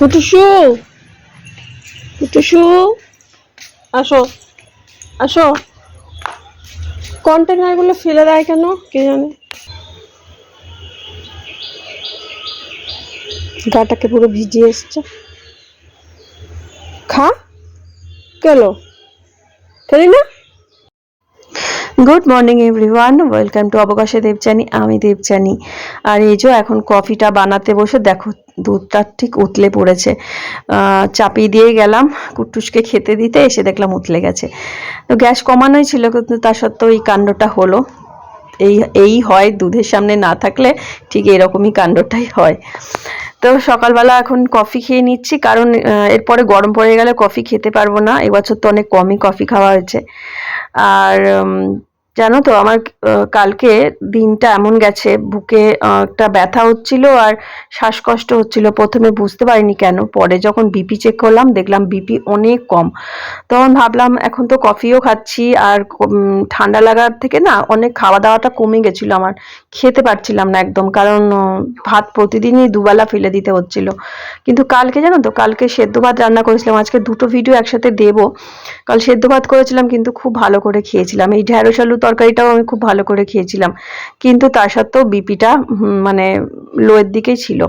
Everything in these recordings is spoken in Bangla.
কুটুসু কুটুসু। আসো আসো। কন্টেনারগুলো ফেলে দেয় কেন, কে জানে? গাটাকে পুরো ভিজিয়ে এসছে। খা। গেল খেলি না? Good morning everyone welcome to অবকাশে Debchani আমি দেবচানি আর এই যে এখন কফিটা বানাতে বসে, দেখো, দুধটা ঠিক উতলে পড়েছে। চাপিয়ে দিয়ে গেলাম কুট্টুসকে খেতে দিতে, এসে দেখলাম উতলে গেছে। তো গ্যাস কমানোই ছিল, কিন্তু তা সত্ত্বেও এই কাণ্ডটা হলো। এই এই হয় দুধের সামনে না থাকলে ঠিক এরকমই কাণ্ডটাই হয়। তো সকালবেলা এখন কফি খেয়ে নিচ্ছি, কারণ এরপরে গরম পড়ে গেলে কফি খেতে পারব না। এবছর তো অনেক কমই কফি খাওয়া হয়েছে। আর জানো তো, আমার কালকে দিনটা এমন গেছে, বুকে একটা ব্যথা হচ্ছিল আর শ্বাসকষ্ট হচ্ছিল। প্রথমে বুঝতে পারিনি কেন, পরে যখন বিপি চেক করলাম, দেখলাম বিপি অনেক কম। তখন ভাবলাম, এখন তো কফিও খাচ্ছি আর ঠান্ডা লাগার থেকে না অনেক খাওয়া দাওয়াটা কমে গেছিল আমার। খেতে পারছিলাম না একদম, কারণ ভাত প্রতিদিনই দুবেলা ফেলে দিতে হচ্ছিল। কিন্তু কালকে জানো তো, কালকে সেদ্ধ ভাত রান্না করেছিলাম, আজকে দুটো ভিডিও একসাথে দেবো। কাল সেদ্ধ ভাত করেছিলাম, কিন্তু খুব ভালো করে খেয়েছিলাম। এই ঢ্যাঁড়স আলু তরকারিটাও আমি খুব ভালো করে খেয়েছিলাম। কিন্তু তা সত্ত্বেও বিপিটা মানে লোয়ের দিকেই ছিল।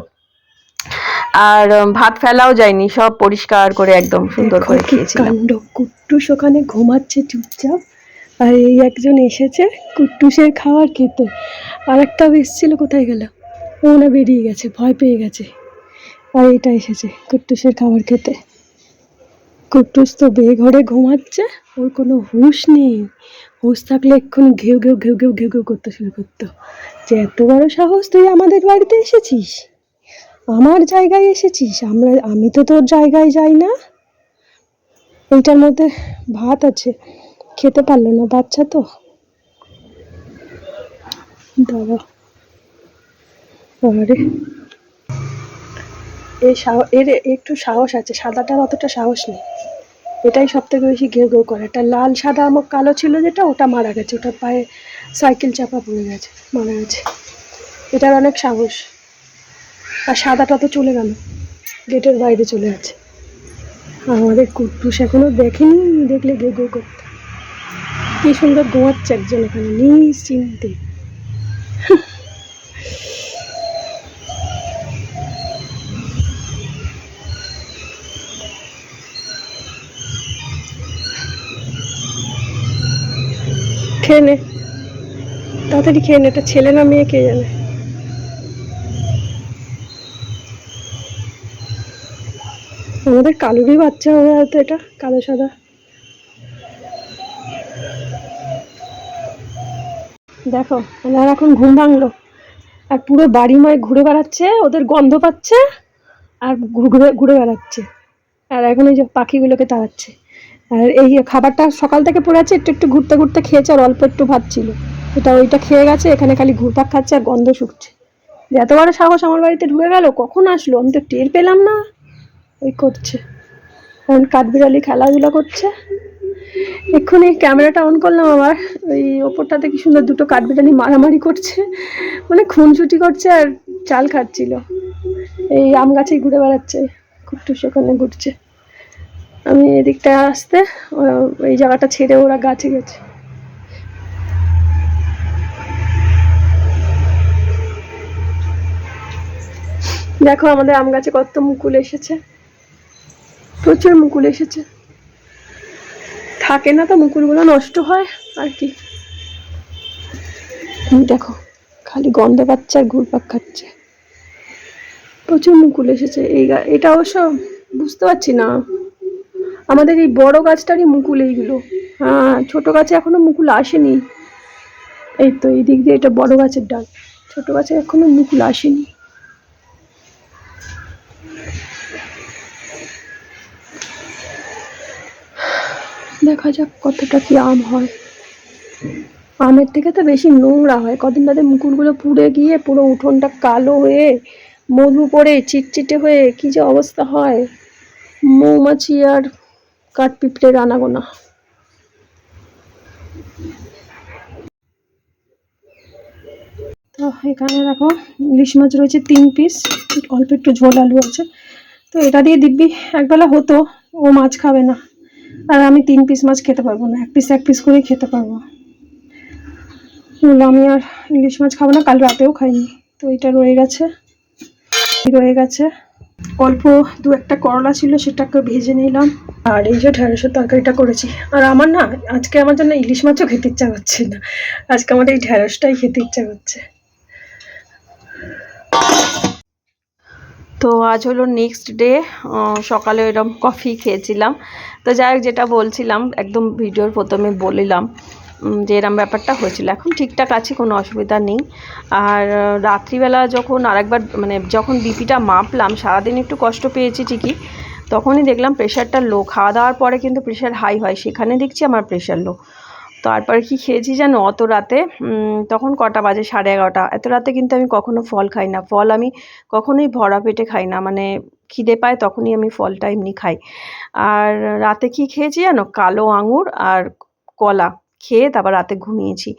আর ভাত ফেলাও যায়নি সব পরিষ্কার করে একদম সুন্দর করে খেয়েছিলাম। কুট্টুস ওখানে ঘুমাচ্ছে চুপচাপ। আর এই একজন এসেছে কুট্টুসের খাবার খেতে। আর একটা এসেছিল কোথায় গেল? ও না বেরিয়ে গেছে ভয় পেয়ে গেছে। আর এটা এসেছে কুট্টুসের খাবার খেতে। কুট্টুস তো বেঘরে ঘুমাচ্ছে ওর কোনো হুঁশ নেই। হুঁশ থাকলে এক্ষুনি ঘেউ ঘেউ ঘেউ ঘেউ ঘেউ ঘেউ করতে শুরু করতো। যে এত বড় সাহস তুই আমাদের বাড়িতে এসেছিস? আমার জায়গায় এসেছিস? আমরা, আমি তো তোর জায়গায় যাই না। এইটার মধ্যে ভাত আছে। খেতে পারল না বাচ্চা তো। এই সাহ- এর একটু সাহস আছে। সাদাটার অতটা সাহস নেই। এটাই সব থেকে বেশি ঘেউ ঘেউ করে। একটা লাল, সাদা আমার কালো ছিল যেটা, ওটা মারা গেছে। ওটার পায়ে সাইকেল চাপা পড়ে গেছে, মারা গেছে। এটার অনেক সাহস। আর সাদাটা তো চলে গেল, গেটের বাইরে চলে আছে আমাদের কুট্টুস এখনও দেখেনি, দেখলে গে গো করতে। কি সুন্দর ঘুমাচ্ছে একজন ওখানে নিশ্চিন্তে। খেয়ে নে। তাড়াতাড়ি খেয়ে নে, এটা ছেলে না মেয়ে কে জানে। আমাদের কালোরই বাচ্চা হবে হয়তো এটা, কালো সাদা। দেখো আমার এখন ঘুম ভাঙলো। আর পুরো বাড়িময় ঘুরে বেড়াচ্ছে, ওদের গন্ধ পাচ্ছে, আর ঘুরে ঘুরে বেড়াচ্ছে। আর এখন ওই যে পাখিগুলোকে তাড়াচ্ছে। আর এই খাবারটা সকাল থেকে পড়ে আছে, একটু একটু ঘুরতে ঘুরতে খেয়েছে, আর অল্প একটু ভাত ছিল। এটা ওইটা খেয়ে গেছে, এখানে খালি ঘুরপাক খাচ্ছে আর গন্ধ শুকছে। এত বড় সাহস আমার বাড়িতে ঢুকে গেল, কখন আসলো? আমি তো টের পেলাম না। ওই করছে। এখন কাঠবিড়ালি খেলাধুলা করছে। এক্ষুনি ক্যামেরাটা অন করলাম আবার। ওই ওপরটাতে কি সুন্দর দুটো কাঠবিড়ালি মারামারি করছে। মানে খুনছুটি করছে আর চাল খাচ্ছিল। এই আম গাছেই ঘুরে বেড়াচ্ছে। খুব কুট্টু সেখানে ঘুরছে। আমি এদিকটা আসতে এই জায়গাটা ছেড়ে ওরা গাছে গেছে। দেখো আমাদের আম গাছে কত মুকুল এসেছে। প্রচুর মুকুল এসেছে। থাকে না তো মুকুলগুলো, নষ্ট হয়, আর কি। দেখো, খালি গন্ধ পাচ্ছে আর ঘুরপাক খাচ্ছে। প্রচুর মুকুল এসেছে। এই এটা অবশ্য বুঝতে পারছি না। আমাদের এই বড় গাছটারই মুকুল এইগুলো। হ্যাঁ ছোট গাছে এখনও মুকুল আসেনি। এই তো এই দিক দিয়ে এটা বড় গাছের ডাল। ছোট গাছে এখনও মুকুল আসেনি। দেখা যাক কতটা কি আম হয়। আমের থেকে তো বেশি নোংরা হয়। কদিন বাদে মুকুলগুলো পুড়ে গিয়ে পুরো উঠোনটা কালো হয়ে, মধু পড়ে, চিটচিটে হয়ে, কি যে অবস্থা হয়। মৌমাছি আর কাঠপিঁপড়ের আনাগোনা তো এখানে দেখো ইলিশ মাছ রয়েছে তিন পিস অল্প একটু ঝোল আলু আছে। তো এটা দিয়ে দিব্যি একবেলা হতো, ও মাছ খাবে না। আর আমি তিন পিস মাছ খেতে পারব না, এক পিস এক পিস করেই খেতে পারব। বলল আমি আর ইলিশ মাছ খাব না, কাল রাতেও খাইনি। তো এটা রয়ে গেছে রয়ে গেছে। অল্প দু একটা করলা ছিল, সেটাকে ভেজে নিলাম। আর এই যে ঢ্যাঁড়সের তরকারিটা করেছি। আর আমার না, আজকে আমার জন্য ইলিশ মাছও খেতে ইচ্ছা করছে না। আজকে আমার এই ঢ্যাঁড়সটাই খেতে ইচ্ছা করছে। তো আজ হলো নেক্সট ডে সকালে এরকম কফি খেয়েছিলাম। তো যাই হোক, যেটা বলছিলাম, একদম ভিডিওর প্রথমে বলিলাম। যে এরম ব্যাপারটা হয়েছিল। এখন ঠিকঠাক আছে, কোনো অসুবিধা নেই। আর রাত্রিবেলা যখন আরেকবার মানে যখন বিপিটা মাপলাম, সারাদিন একটু কষ্ট পেয়েছি ঠিকই, তখনই দেখলাম প্রেশারটা লো। খাওয়া দাওয়ার পরে কিন্তু প্রেশার হাই হয়, সেখানে দেখছি আমার প্রেশার লো। তারপরে কি খেয়েছি জানো? অত রাতে তখন কটা বাজে? সাড়ে এগারোটা। এত রাতে কিন্তু আমি কখনো ফল খাই না। ফল আমি কখনোই ভরা পেটে খাই না। মানে খিদে পায় তখনই আমি ফলটা এমনি খাই। আর রাতে কি খেয়েছি জানো? কালো আঙুর আর কলা। খেয়ে তারপর রাতে ঘুমিয়েছি।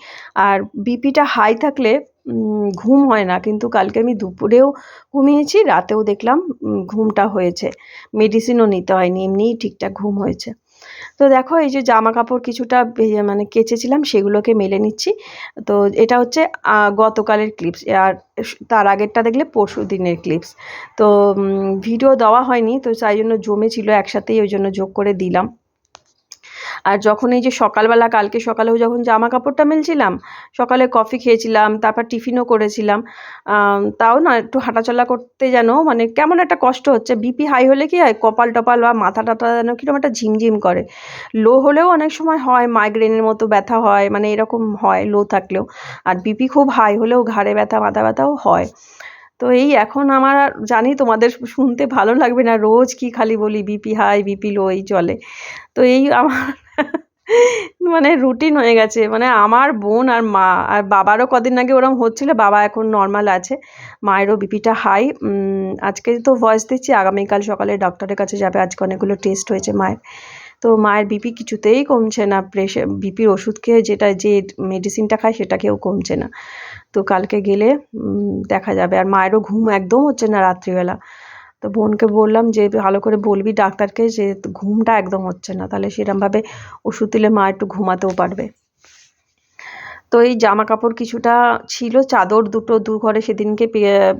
আর বিপিটা হাই থাকলে ঘুম হয় না। কিন্তু কালকে আমি দুপুরেও ঘুমিয়েছি, রাতেও দেখলাম ঘুমটা হয়েছে। মেডিসিনও নিতে হয়নি এমনিই ঠিকঠাক ঘুম হয়েছে। তো দেখো, এই যে জামা কাপড় কিছুটা মানে কেচেছিলাম, সেগুলোকে মেলে নিচ্ছি। তো এটা হচ্ছে গতকালের ক্লিপস আর তার আগেরটা দেখলে পরশু দিনের ক্লিপস তো ভিডিও দেওয়া হয়নি, তো তাই জন্য জমেছিল একসাথেই, ওই জন্য যোগ করে দিলাম। আর যখন এই যে সকালবেলা, কালকে সকালেও যখন জামা কাপড়টা মেলছিলাম, সকালে কফি খেয়েছিলাম, তারপর টিফিনও করেছিলাম তাও না একটু হাঁটাচলা করতে যেন মানে কেমন একটা কষ্ট হচ্ছে। বিপি হাই হলে কি হয়, কপাল টপাল বা মাথা টাথা যেন কীরকম একটা ঝিমঝিম করে। লো হলেও অনেক সময় হয় মাইগ্রেনের মতো ব্যথা হয় মানে এরকম হয় লো থাকলেও। আর বিপি খুব হাই হলেও ঘাড়ে ব্যথা, মাথা ব্যথাও হয়। তো এই এখন আমার জানি তোমাদের শুনতে ভালো লাগবে না, রোজ কি খালি বলি বিপি হাই, বিপি লো এই চলে। তো এই আমার মানে রুটিন হয়ে গেছে মানে আমার বোন আর মা, আর বাবারও কদিন আগে ওরম হচ্ছিল, বাবা এখন নর্মাল আছে, মায়েরও বিপিটা হাই আজকে তো ভয়েস দিচ্ছি, আগামীকাল সকালে ডক্টরের কাছে যাবে, আজকে অনেকগুলো টেস্ট হয়েছে মায়ের। তো মায়ের বিপি কিছুতেই কমছে না প্রেশার বিপির ওষুধ খেয়ে যেটা যে মেডিসিনটা খায় সেটা খেয়েও কমছে না। তো কালকে গেলে দেখা যাবে। আর মায়েরও ঘুম একদম হচ্ছে না রাত্রিবেলা। তো বোনকে বললাম যে, ভালো করে বলবি ডাক্তারকে যে, ঘুমটা একদম হচ্ছে না। তাহলে সেরমভাবে ওষুধ দিলে মা একটু ঘুমাতেও পারবে। তো এই জামা কাপড় কিছুটা ছিল, চাদর দুটো দু ঘরে সেদিনকে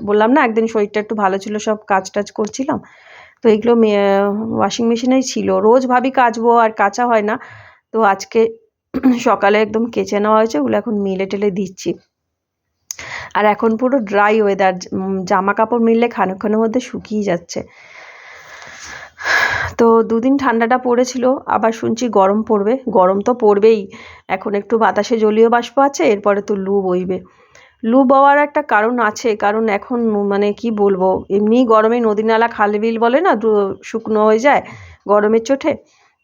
বললাম না, একদিন শরীরটা একটু ভালো ছিল, সব কাজ টাজ করছিলাম। তো এগুলো ওয়াশিং মেশিনেই ছিল। রোজ ভাবি কাচবো, আর কাচা হয় না। তো আজকে সকালে একদম কেচে নেওয়া হয়েছে, ওগুলো এখন মিলে টেলে দিচ্ছি। আর এখন পুরো ড্রাই ওয়েদার জামা কাপড় মিললে খানিকক্ষণের মধ্যে শুকিয়ে যাচ্ছে। তো দুদিন ঠান্ডাটা পড়েছিল, আবার শুনছি গরম পড়বে। গরম তো পড়বেই। এখন একটু বাতাসে জলীয় বাষ্প আছে, এরপরে তো লু বইবে। লু বওয়ার একটা কারণ আছে, কারণ এখন মানে কি বলব এমনি গরমে নদী নালা খাল বিল বলে না শুকনো হয়ে যায় গরমের চোটে।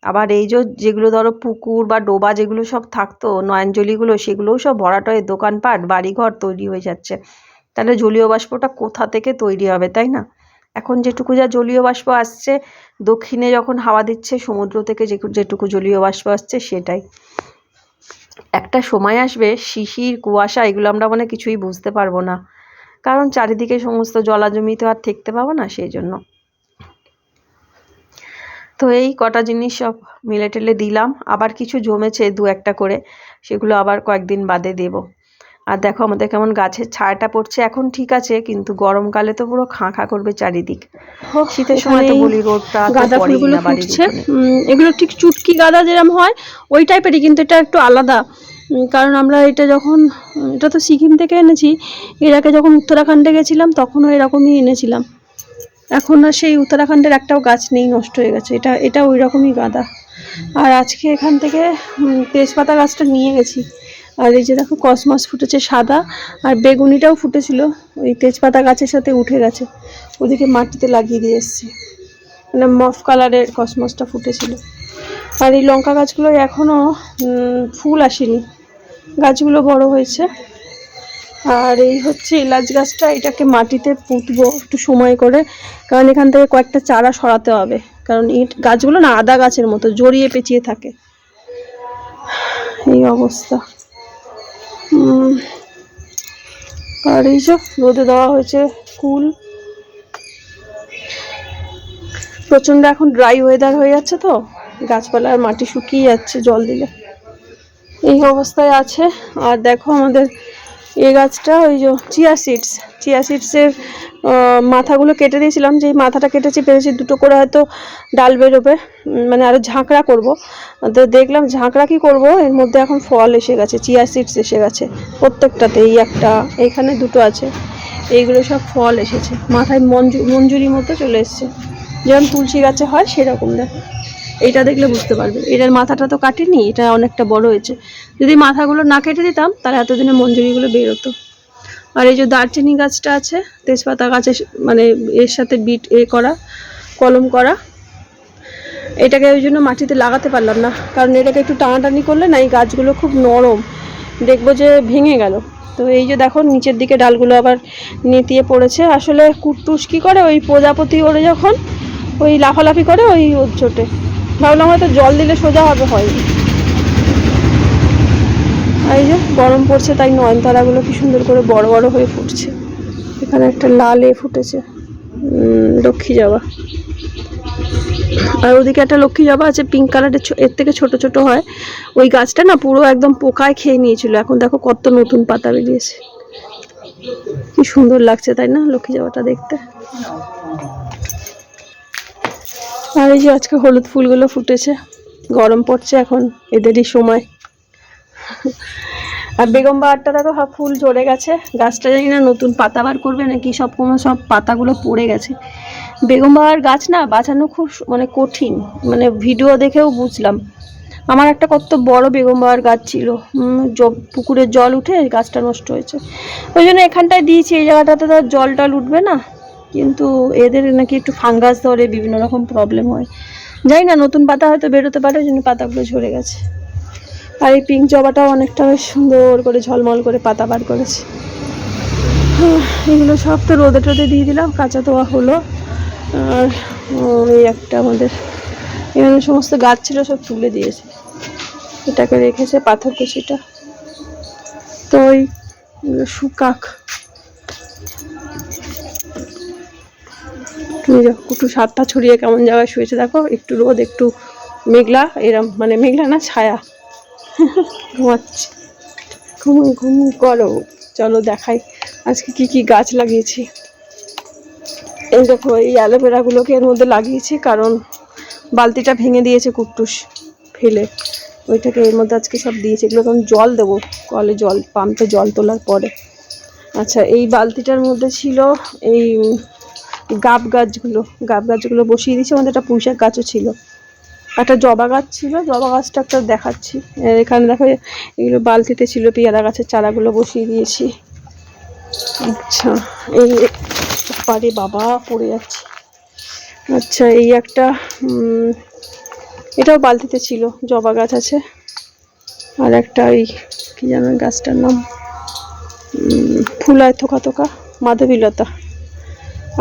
আবার এই যেগুলো ধরো পুকুর বা ডোবা যেগুলো সব থাকতো নয়নজলিগুলো সেগুলোও সব ভরাটয়ে দোকানপাট, বাড়িঘর তৈরি হয়ে যাচ্ছে। তাহলে জলীয় বাষ্পটা কোথা থেকে তৈরি হবে, তাই না? এখন যেটুকু যা জলীয় বাষ্প আসছে, দক্ষিণে যখন হাওয়া দিচ্ছে, সমুদ্র থেকে যে যেটুকু জলীয় বাষ্প আসছে, সেটাই। একটা সময় আসবে, শিশির, কুয়াশা, এগুলো আমরা মানে কিছুই বুঝতে পারব না। কারণ চারিদিকে সমস্ত জলাজমি তো আর দেখতে পাবো না, সেই জন্য। তো এই কটা জিনিস সব মিলে টেলে দিলাম। আবার কিছু জমেছে দু একটা করে সেগুলো আবার কয়েকদিন বাদে দেব। আর দেখো আমাদের কেমন গাছের ছায়াটা পড়ছে। এখন ঠিক আছে কিন্তু গরমকালে তো পুরো খাঁ খাঁ করবে চারিদিক। শীতের সময় তো বলি রোদটা গাঁদা ফুলগুলো ফুটছে। এগুলো ঠিক চুটকি গাঁদা যেরকম হয় ওই টাইপেরই কিন্তু এটা একটু আলাদা। কারণ আমরা এটা যখন এটা তো সিকিম থেকে এনেছি এর আগে যখন উত্তরাখণ্ডে গেছিলাম তখনও এরকমই এনেছিলাম। এখন আর সেই উত্তরাখণ্ডের একটাও গাছ নেই, নষ্ট হয়ে গেছে। এটা এটা ওই রকমই গাঁদা। আর আজকে এখান থেকে তেজপাতা গাছটা নিয়ে গেছি। আর এই যে দেখো, কসমস ফুটেছে সাদা, আর বেগুনিটাও ফুটেছিল। ওই তেজপাতা গাছের সাথে উঠে গেছে। ওদিকে মাটিতে লাগিয়ে দিয়ে এসছি। মানে মফ কালারের কসমসটা ফুটেছিল। আর এই লঙ্কা গাছগুলো এখনও ফুল আসেনি। গাছগুলো বড় হয়েছে। আর এই হচ্ছে এলাচ গাছটা, এটাকে মাটিতে পুঁতবো একটু সময় করে, কারণ এখান থেকে কয়েকটা চারা সরাতে হবে। কারণ ইট গাছগুলো না আদা গাছের মতো, জড়িয়ে পেঁচিয়ে থাকে। এই অবস্থা। আর এই যে রোদে দেওয়া হয়েছে কুল। প্রচণ্ড এখন ড্রাই ওয়েদার হয়ে যাচ্ছে তো গাছপালার মাটি শুকিয়ে যাচ্ছে জল দিলে। এই অবস্থায় আছে। আর দেখো আমাদের এই গাছটা ওই যে চিয়া সিডস চিয়া সিডসের মাথাগুলো কেটে দিয়েছিলাম। যেই মাথাটা কেটেছি, পেরেছি দুটো করে হয়তো ডাল বেরোবে। মানে আরও ঝাঁকড়া করব। তো দেখলাম ঝাঁকড়া কি করব? এর মধ্যে এখন ফল এসে গেছে চিয়া সিডস এসে গেছে। প্রত্যেকটাতে এই একটা, এখানে দুটো আছে। এইগুলো সব ফল এসেছে। মাথায় মঞ্জু, মঞ্জুরি মতো চলে এসছে। যেমন তুলসী গাছে হয় সেরকম দেখ। এইটা দেখলে বুঝতে পারবে। এটার মাথাটা তো কাটেনি, এটা অনেকটা বড় হয়েছে। যদি মাথাগুলো না কেটে দিতাম, তাহলে এতদিনে মঞ্জুরিগুলো বেরোতো। আর এই যে দারচিনি গাছটা আছে, তেজপাতা গাছের স- মানে এর সাথে বিট এ করা, কলম করা, এটাকে ওই জন্য মাটিতে লাগাতে পারলাম না। কারণ এটাকে একটু টানাটানি করলে না, এই গাছগুলো খুব নরম। দেখব যে ভেঙে গেল। তো এই যে দেখো, নিচের দিকে ডালগুলো আবার নেতিয়ে পড়েছে। আসলে কুটটুস কি করে, ওই প্রজাপতি ওরে যখন ওই লাফালাফি করে ওই ওর চোটে ভাবলাম হয়তো জল দিলে সোজা হবে আর এই যে গরম পড়ছে, তাই নয়নতারাগুলো কি সুন্দর করে বড় বড় হয়ে ফুটছে। এখানে একটা লাল এ ফুটেছে লক্ষ্মী জবা আর ওদিকে একটা লক্ষ্মী জবা আছে, পিঙ্ক কালারের এর থেকে ছোট ছোট হয়। ওই গাছটা না পুরো একদম পোকায় খেয়ে নিয়েছিল। এখন দেখো কত নতুন পাতা বেরিয়েছে। কি সুন্দর লাগছে, তাই না, লক্ষ্মী জবাটা দেখতে? আর এই যে আজকে হলুদ ফুলগুলো ফুটেছে, গরম পড়ছে এখন, এদেরই সময়। আর বেগম বাহারটা দেখো সব ফুল ঝরে গেছে। গাছটা জানি না নতুন পাতা বার করবে নাকি, সব কোনো সব পাতাগুলো পড়ে গেছে। বেগম বাহার গাছ না বাঁচানো খুব মানে কঠিন মানে ভিডিও দেখেও বুঝলাম। আমার একটা কত বড় বেগম বাহার গাছ ছিল। পুকুরের জল উঠে গাছটা নষ্ট হয়েছে। ওই জন্য এখানটায় দিয়েছি, এই জায়গাটাতে তো জল টল উঠবে না। কিন্তু এদের নাকি একটু ফাঙ্গাস ধরে, বিভিন্ন রকম প্রবলেম হয়। জানি না, নতুন পাতা হয়তো বেরোতে পারে ওই জন্য পাতাগুলো ঝরে গেছে। আর এই পিঙ্ক জবাটাও অনেকটা সুন্দর করে ঝলমল করে পাতা বার করেছে। এগুলো সব তো রোদে টোদে দিয়ে দিলাম, কাঁচা তোয়া হলো। আর এই একটা আমাদের, এখানে সমস্ত গাছ ছিল, সব তুলে দিয়েছে। এটাকে রেখেছে পাথর কুচিটা। তো ওই শুকাক। তুমি দেখো কুটু সাতটা ছড়িয়ে কেমন জায়গায় শুয়েছে দেখো, একটু রোদ, একটু মেঘলা, এরম মানে মেঘলা না, ছায়া। ঘুমাচ্ছে। ঘুম ঘুম করো। চলো দেখাই আজকে কি কি গাছ লাগিয়েছি। এই দেখো, এই অ্যালোভেরাগুলোকে এর মধ্যে লাগিয়েছি, কারণ বালতিটা ভেঙে দিয়েছে কুট্টুস ফেলে। ওইটাকে এর মধ্যে আজকে সব দিয়েছে। এগুলো এখন জল দেবো, কলে জল, পাম্পে জল তোলার পরে। আচ্ছা এই বালতিটার মধ্যে ছিল এই গাব গাছগুলো গাব গাছগুলো বসিয়ে দিয়েছি, আমাদের একটা পুঁইশাক গাছও ছিল। একটা জবা গাছ ছিল, জবা গাছটা একটা দেখাচ্ছি। এখানে দেখো, এগুলো বালতিতে ছিল, পেয়ারা গাছের চারাগুলো বসিয়ে দিয়েছি। আচ্ছা এই পারে বাবা পড়ে যাচ্ছে আচ্ছা এই একটা এটাও বালতিতে ছিল, জবা গাছ আছে। আর একটা ওই, কি যেন গাছটার নাম? ফুলায় থোকা থোকা মাধবীলতা।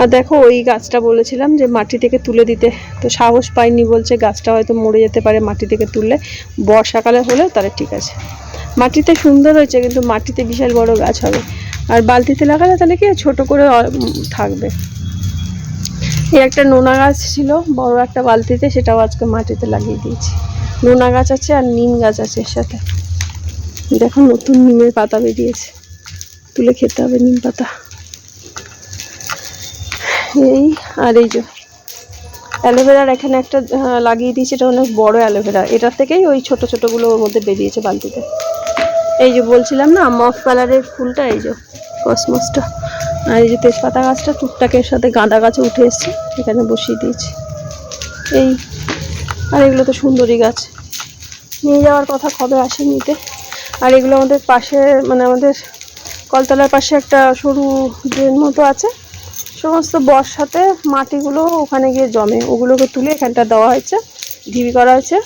আর দেখো, ওই গাছটা বলেছিলাম যে মাটি থেকে তুলে দিতে। তো সাহস পাইনি, বলছে গাছটা হয়তো মরে যেতে পারে মাটি থেকে তুললে। বর্ষাকালে হলে তাহলে ঠিক আছে। মাটিতে সুন্দর হয়েছে, কিন্তু মাটিতে বিশাল বড় গাছ হবে। আর বালতিতে লাগালে তাহলে কি, ছোট করে থাকবে। এই একটা নোনা গাছ ছিল, বড় একটা বালতিতে, সেটাও আজকে মাটিতে লাগিয়ে দিয়েছি। নোনা গাছ আছে আর নিম গাছ আছে এর সাথে। দেখো নতুন নিমের পাতা বেরিয়েছে। তুলে খেতে হবে নিম পাতা। এই, আর এই যে অ্যালোভেরার এখানে একটা লাগিয়ে দিয়েছি, এটা অনেক বড় অ্যালোভেরা। এটার থেকেই ওই ছোট ছোটোগুলো ওর মধ্যে বেরিয়েছে বালতিতে। এই যে বলছিলাম না, মফ কালারের ফুলটা, এই যে কসমসটা। আর এই যে তেজপাতা গাছটা টুকটাকের সাথে গাঁদা গাছে উঠে এসছে, এখানে বসিয়ে দিয়েছি। এই, আর এগুলো তো সুন্দরী গাছ। নিয়ে যাওয়ার কথা কবে আসে নিতে? আর এগুলো আমাদের পাশে মানে আমাদের কলতলার পাশে একটা সরু ড্রেন মতো আছে সমস্ত বর্ষাতে মাটিগুলো ওখানে গিয়ে জমে। ওগুলোকে তুলে এখানটা দেওয়া হয়েছে, ঢিবি করা হয়েছে।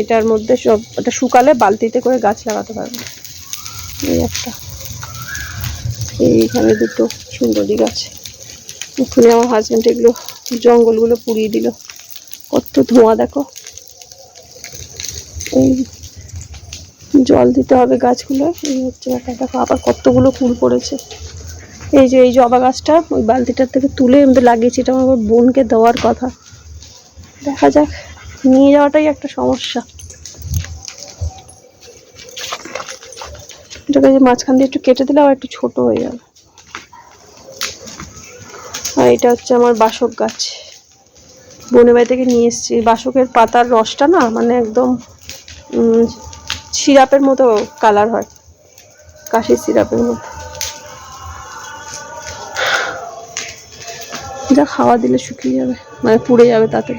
এটার মধ্যে সব এটা শুকালে বালতিতে করে গাছ লাগাতে পারবে। এই একটা। এইখানে দুটো সুন্দরী গাছ। এক্ষুনি আমার হাজব্যান্ড এগুলো জঙ্গলগুলো পুড়িয়ে দিল। কত ধোঁয়া, দেখো। এই জল দিতে হবে গাছগুলো। এই হচ্ছে ব্যাপার দেখো আবার কতগুলো ফুল পড়েছে। এই যে, এই জবা গাছটা, ওই বালতিটার থেকে তুলে আমি লাগিয়েছি, এটা আমার বোনকে দেওয়ার কথা। দেখা যাক, নিয়ে যাওয়াটাই একটা সমস্যা। এটাকে যে মাঝখান দিয়ে একটু কেটে দিলে আবার একটু ছোট হয়ে যাবে। আর এটা হচ্ছে আমার বাসক গাছ। বনে বাড়ি থেকে নিয়ে এসেছি। বাসকের পাতার রসটা না মানে একদম সিরাপের মতো কালার হয়। কাশির সিরাপের মতো। যা খাওয়া দিলে শুকিয়ে যাবে মানে পুড়ে যাবে তাতে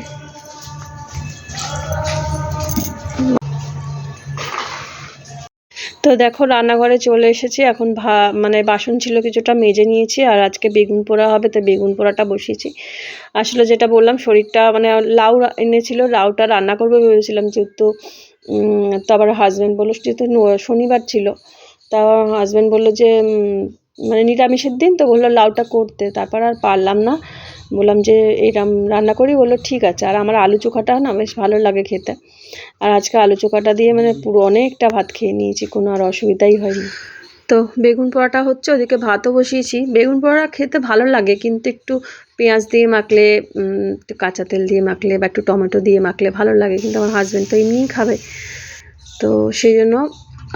তো দেখো, রান্নাঘরে চলে এসেছি। এখন ভা মানে বাসন ছিল কিছুটা মেজে নিয়েছি, আর আজকে বেগুন পোড়া হবে, তো বেগুন পোড়াটা বসিয়েছি। আসলে যেটা বললাম, শরীরটা মানে লাউ এনেছিল, লাউটা রান্না করবে ভেবেছিলাম, যেহেতু তো আবার হাজব্যান্ড বলল, যেহেতু শনিবার ছিল, তা হাজব্যান্ড বলল যে মানে নিরামিষের দিন তো বলল লাউটা করতে, তারপর আর পারলাম না। বললাম যে এরম রান্না করি, বলল ঠিক আছে। আর আমার আলু চোখাটা না বেশ ভালো লাগে খেতে। আর আজকে আলু চোখাটা দিয়ে মানে পুরো অনেকটা ভাত খেয়ে নিয়েছি, কোনো আর অসুবিধাই হয়নি। তো বেগুন পোড়াটা হচ্ছে, ওদিকে ভাতও বসিয়েছি। বেগুন পোড়া খেতে ভালো লাগে, কিন্তু একটু পেঁয়াজ দিয়ে মাখলে একটু কাঁচা তেল দিয়ে মাখলে বা একটু টমেটো দিয়ে মাখলে ভালো লাগে, কিন্তু আমার হাজব্যান্ড তো এমনিই খাবে। তো সেই জন্য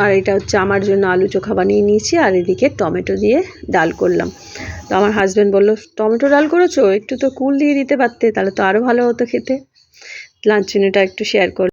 আর এটা হচ্ছে আমার জন্য আলু চোখা বানিয়ে নিয়েছি, আর এদিকে টমেটো দিয়ে ডাল করলাম। তো আমার হাজব্যান্ড বলল, টমেটো ডাল করেছ? একটু তো কুল দিয়ে দিতে পারতে, তাহলে তো আরও ভালো হতো খেতে। লাঞ্চনিটা একটু শেয়ার কর